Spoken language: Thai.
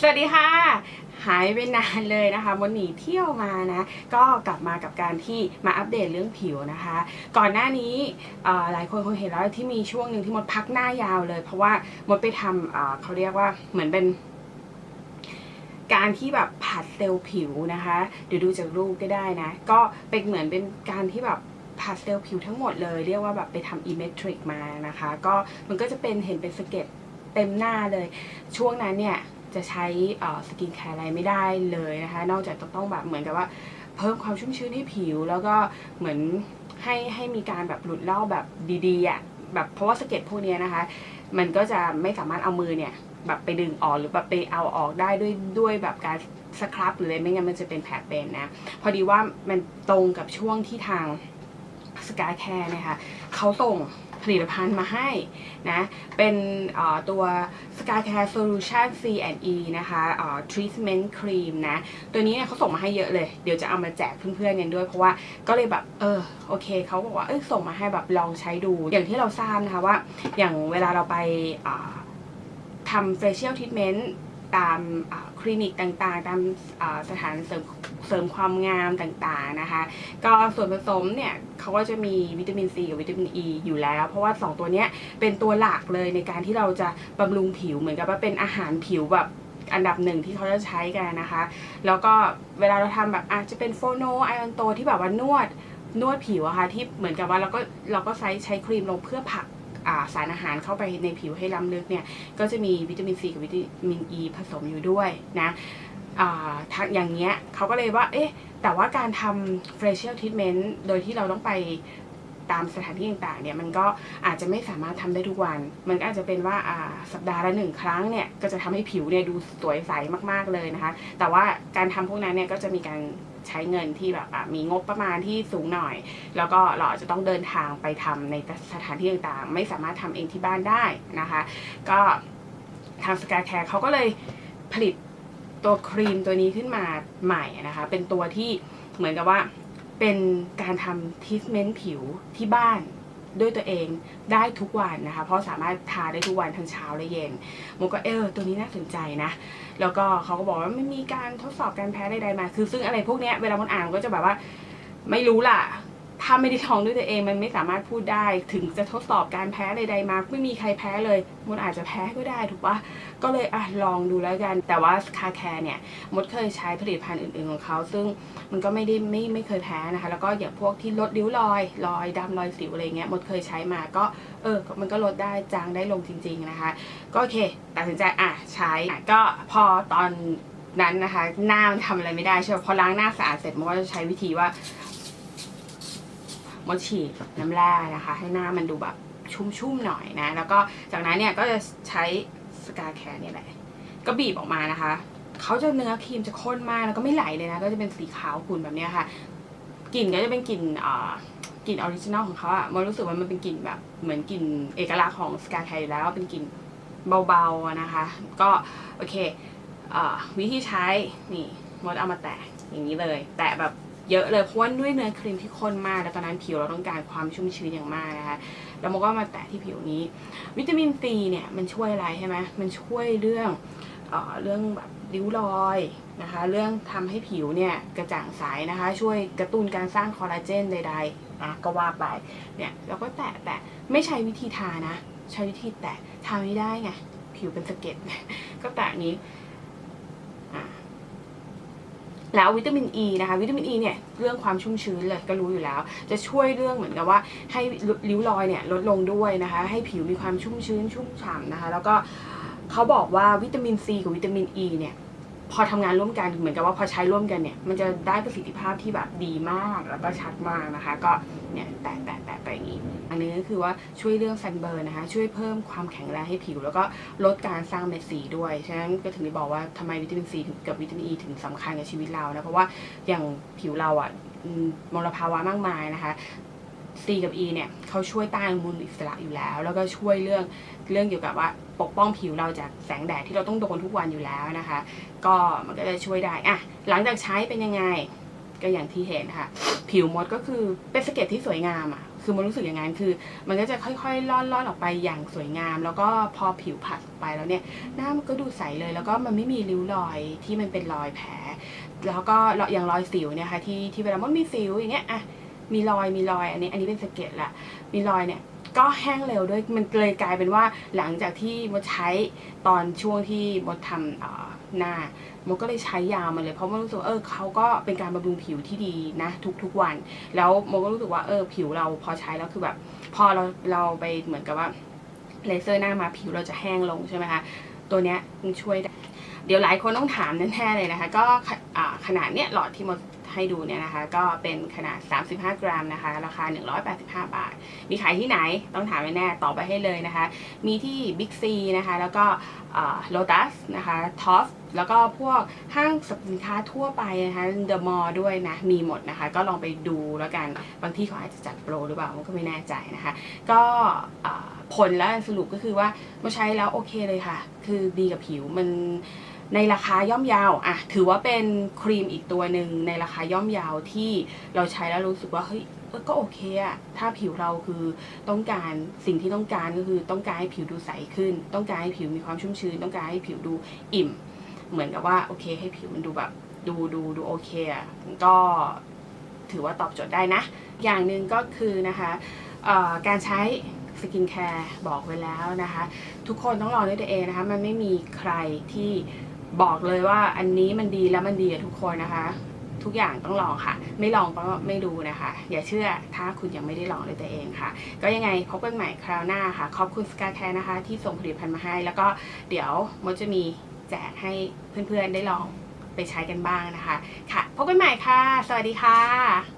สวัสดีค่ะ หายไปนานเลยนะคะมดหนีเที่ยวมานะ ก็กลับมากับการที่มาอัปเดตเรื่องผิวนะคะ ก่อนหน้านี้หลายคนคงเห็นแล้วที่มีช่วงหนึ่งที่มดพักหน้ายาวเลย เพราะว่ามดไปทำเขาเรียกว่าเหมือนเป็นการที่แบบผัดเซลล์ผิวนะคะเดี๋ยวดูจากรูปก็ได้นะ ก็เป็นเหมือนเป็นการที่แบบผัดเซลล์ผิวทั้งหมดเลยเรียกว่าแบบไปทำอีเมทริกมานะคะ ก็มันก็จะเป็นเห็นเป็นสเก็ดเต็มหน้าเลย ช่วงนั้นเนี่ย จะใช้สกินแคร์อะไรไม่ได้เลยนะคะ นอกจากจะต้องแบบเหมือนกับว่าเพิ่มความชุ่มชื้นให้ผิว แล้วก็เหมือนให้ให้มีการแบบหลุดลอกแบบดีๆอะแบบเพราะว่าสะเก็ดพวกเนี้ยนะคะ มันก็จะไม่สามารถเอามือเนี่ยแบบไปดึงออกหรือแบบไปเอาออกได้ด้วยด้วยแบบการสครับหรืออะไรไม่งั้นมันจะเป็นแผลเป็นนะ พอดีว่ามันตรงกับช่วงที่ทางสกายแคร์นะคะเขาส่ง ผลิตภัณฑ์มาให้นะ เป็นตัว Sky Care Solution C&E นะคะ Treatment Cream นะ ตัวนี้เนี่ยเขาส่งมาให้เยอะเลย เดี๋ยวจะเอามาแจกเพื่อนๆกันด้วย เพราะว่าก็เลยแบบ เออ โอเค เขาบอกว่า เออส่งมาให้แบบลองใช้ดู อย่างที่เราทราบนะคะว่า อย่างเวลาเราไปทำ facial treatment ตามคลินิกต่างๆ ตามสถานเสริม เสริมความงามต่างๆนะคะ ก็ส่วนผสมเนี่ยเขาก็จะมีวิตามินซีกับวิตามินอ e ีอยู่แล้ว เพราะว่า 2 ตัวเนี้ยเป็นตัวหลักเลยในการที่เราจะบำรุงผิวเหมือนกับว่าเป็นอาหารผิวแบบอันดับหนึ่งที่เขาจะใช้กันนะคะ แล้วก็เวลาเราทำแบบอาจจะเป็นโฟโนไอออนโตที่แบบว่านวดนวดผิวอะค่ะที่เหมือนกับว่าเราก็เราก็ใช้ใช้ครีมลงเพื่อผลักาสารอาหารเข้าไปในผิวให้ล้ำลึกเนี่ย ก็จะมีวิตามินซีกับวิตามินอ e ีผสมอยู่ด้วยนะ ทางอย่างเงี้ยเขาก็เลยว่า เอ๊ะ แต่ว่าการทำ facial treatment โดยที่เราต้องไปตามสถานที่ต่างๆเนี่ยมันก็อาจจะไม่สามารถทำได้ทุกวัน มันก็อาจจะเป็นว่าสัปดาห์ละหนึ่งครั้งเนี่ยก็จะทำให้ผิวเนี่ยดูสวยใสมากๆเลยนะคะ แต่ว่าการทำพวกนั้นเนี่ยก็จะมีการใช้เงินที่แบบมีงบประมาณที่สูงหน่อย แล้วก็เราอาจจะต้องเดินทางไปทำในสถานที่ต่างๆ ไม่สามารถทำเองที่บ้านได้นะคะ ก็ทางสกายแคร์เขาก็เลยผลิต ตัวครีมตัวนี้ขึ้นมาใหม่นะคะ เป็นตัวที่เหมือนกับว่าเป็นการทำทิสเมนต์ผิวที่บ้านด้วยตัวเองได้ทุกวันนะคะ เพราะสามารถทาได้ทุกวันทั้งเช้าและเย็นโมก็เออตัวนี้น่าสนใจนะ แล้วก็เขาก็บอกว่าไม่มีการทดสอบการแพ้ใดๆมา คือซึ่งอะไรพวกเนี้ยเวลาคนอ่านมันก็จะแบบว่าไม่รู้ล่ะ ถ้าไม่ได้ท้องด้วยตัวเองมันไม่สามารถพูดได้ ถึงจะทดสอบการแพ้ใดๆมาไม่มีใครแพ้เลยมดอาจจะแพ้ก็ได้ถูกปะก็เลยอะลองดูแล้วกัน แต่ว่าคาแคร์เนี่ยมดเคยใช้ผลิตภัณฑ์อื่นๆของเขาซึ่งมันก็ไม่ได้ไม่ไม่เคยแพ้นะคะ แล้วก็อย่างพวกที่ลดริ้วรอย รอยดำรอยสิวอะไรเงี้ยมดเคยใช้มาก็เออมันก็ลดได้จางได้ลงจริง ๆนะคะ ก็โอเคตัดสินใจอะใช้ก็พอตอนนั้นนะคะ หน้ามันทำอะไรไม่ได้ใช่ไหมพอล้างหน้าสะอาดเสร็จมันก็จะใช้วิธีว่า มดฉีดน้ำแร่นะคะ ให้หน้ามันดูแบบชุ่มๆหน่อยนะ แล้วก็จากนั้นเนี่ยก็จะใช้สกาแคร์นี่แหละ ก็บีบออกมานะคะเขาจะเนื้อครีมจะข้นมากแล้วก็ไม่ไหลเลยนะ ก็จะเป็นสีขาวขุ่นแบบนี้ค่ะกลิ่นก็จะเป็นกลิ่นอ่ากลิ่นออริจินอลของเขาอะมันรู้สึกว่ามันเป็นกลิ่นแบบเหมือนกลิ่นเอกลักษณ์ของสกาแคร์อยู่แล้วเป็นกลิ่นเบาๆนะคะ ก็โอเคอวิธีใช้นี่มดเอามาแตะอย่างนี้เลย แตะแบบ เยอะเลยเพราะว่าด้วยเนื้อครีมที่ข้นมากแล้วตอนนั้นผิวเราต้องการความชุ่มชื้นอย่างมากนะคะแล้วมันก็มาแตะที่ผิวนี้ วิตามินซีเนี่ยมันช่วยอะไรใช่ไหมมันช่วยเรื่องเอ่อเรื่องแบบริ้วรอยนะคะ เรื่องทำให้ผิวเนี่ยกระจ่างใสนะคะ ช่วยกระตุ้นการสร้างคอลลาเจนใดๆนะก็ว่าไปเนี่ยแล้วก็แตะแตะไม่ใช้วิธีทานะ ใช้วิธีแตะทาไม่ได้ไงผิวเป็นสะเก็ดก็แตะนี้ แล้ววิตามินอ e ีนะคะวิตามินอ e ีเนี่ยเรื่องความชุ่มชื้นเลยก็รู้อยู่แล้ว จะช่วยเรื่องเหมือนกับว่าให้ริ้วรอยเนี่ยลดลงด้วยนะคะ ให้ผิวมีความชุ่มชื้นชุ่มฉ่ำนะคะ แล้วก็เขาบอกว่าวิตามินซีกับวิตามินอ e ีเนี่ยพอทำงานร่วมกันเหมือนกับว่าพอใช้ร่วมกันเนี่ยมันจะได้ประสิทธิภาพที่แบบดีมากแล้วก็ชัดมากนะคะ ก็เนี่ยแตะแตะแตะไปอย่างนี้ อันนี้ก็คือว่าช่วยเรื่องซันเบิร์นะคะ ช่วยเพิ่มความแข็งแรงให้ผิว แล้วก็ลดการสร้างเม็ดสีด้วย ฉะนั้นก็ถึงได้บอกว่าทำไมวิตามินซีกับวิตามินอ e ีถึงสำคัญกับชีวิตเรานะ เพราะว่าอย่างผิวเราอะมลภาวะมากมายนะคะ C กับ E เนี่ยเขาช่วยต้านอนุมูลอิสระอยู่แล้ว แล้วก็ช่วยเรื่องเรื่องเกี่ยวกับว่าปกป้องผิวเราจากแสงแดดที่เราต้องโดนทุกวันอยู่แล้วนะคะ ก็มันก็จะช่วยได้อะหลังจากใช้เป็นยังไง ก็อย่างที่เห็นค่ะ ผิวมดก็คือเป็นสเก็ดที่สวยงามอะ คือมันรู้สึกอย่างนั้นคือ มันก็จะค่อยๆล่อนล่อนออกไปอย่างสวยงาม แล้วก็พอผิวผัดไปแล้วเนี่ยหน้ามันก็ดูใสเลย แล้วก็มันไม่มีริ้วรอยที่มันเป็นรอยแผล แล้วก็อย่างรอยสิวเนี่ยค่ะที่ที่เวลามดมีสิวอย่างเงี้ยอะมีรอยมีรอยอันนี้ อันนี้เป็นสเก็ดละมีรอยเนี่ยก็แห้งเร็วด้วยมันเลยกลายเป็นว่าหลังจากที่มดใช้ตอนช่วงที่มดทำ หน้ามดก็เลยใช้ยาวมาเลย เพราะมันรู้สึกเออเขาก็เป็นการบำรุงผิวที่ดีนะ ทุกๆวัน แล้วมันก็รู้สึกว่าเออผิวเราพอใช้แล้วคือแบบ พอเราเราไปเหมือนกับว่าเลเซอร์หน้ามาผิวเราจะแห้งลงใช่ไหมคะ ตัวเนี้ยมันช่วยได้ เดี๋ยวหลายคนต้องถามแน่ๆเลยนะคะ ก็ขนาดเนี้ยหลอดที่มดให้ดูเนี่ยนะคะ ก็เป็นขนาด 35 กรัมนะคะ ราคา 185 บาท มีขายที่ไหนต้องถามแน่ๆตอบไปให้เลยนะคะ มีที่ Big C นะคะ แล้วก็โลตัสนะคะทอฟแล้วก็พวกห้างสรรพสินค้าทั่วไปนะคะเดอะมอลล์ด้วยนะ มีหมดนะคะ ก็ลองไปดูแล้วกัน บางที่เขาอาจจะจัดโปรหรือเปล่าก็ไม่แน่ใจนะคะ ก็ ผลแล้วสรุปก็คือว่ามาใช้แล้วโอเคเลยค่ะ คือดีกับผิวมันในราคาย่อมเยาวอะถือว่าเป็นครีมอีกตัวหนึ่งในราคาย่อมยาวที่เราใช้แล้วรู้สึกว่าเฮ้ยก็โอเคอะถ้าผิวเราคือต้องการสิ่งที่ต้องการก็คือต้องการให้ผิวดูใสขึ้น ต้องการให้ผิวมีความชุ่มชื้น ต้องการให้ผิวดูอิ่ม เหมือนกับว่าโอเคให้ผิวมันดูแบบดูดูดูโอเคอะก็ถือว่าตอบโจทย์ได้นะ อย่างหนึ่งก็คือนะคะการใช้ กินแคร์บอกไว้แล้วนะคะ ทุกคนต้องลองด้วยตัวเองนะคะ มันไม่มีใครที่บอกเลยว่าอันนี้มันดีแล้วมันดีกับทุกคนนะคะ ทุกอย่างต้องลองค่ะ ไม่ลองก็ไม่รู้นะคะ อย่าเชื่อถ้าคุณยังไม่ได้ลองด้วยตัวเองค่ะ ก็ยังไงพบกันใหม่คราวหน้าค่ะ ขอบคุณสกาแคร์นะคะ ที่ส่งผลิตภัณฑ์มาให้ แล้วก็เดี๋ยวมดจะมีแจกให้เพื่อนๆได้ลองไปใช้กันบ้างนะคะ ค่ะ พบกันใหม่ค่ะ สวัสดีค่ะ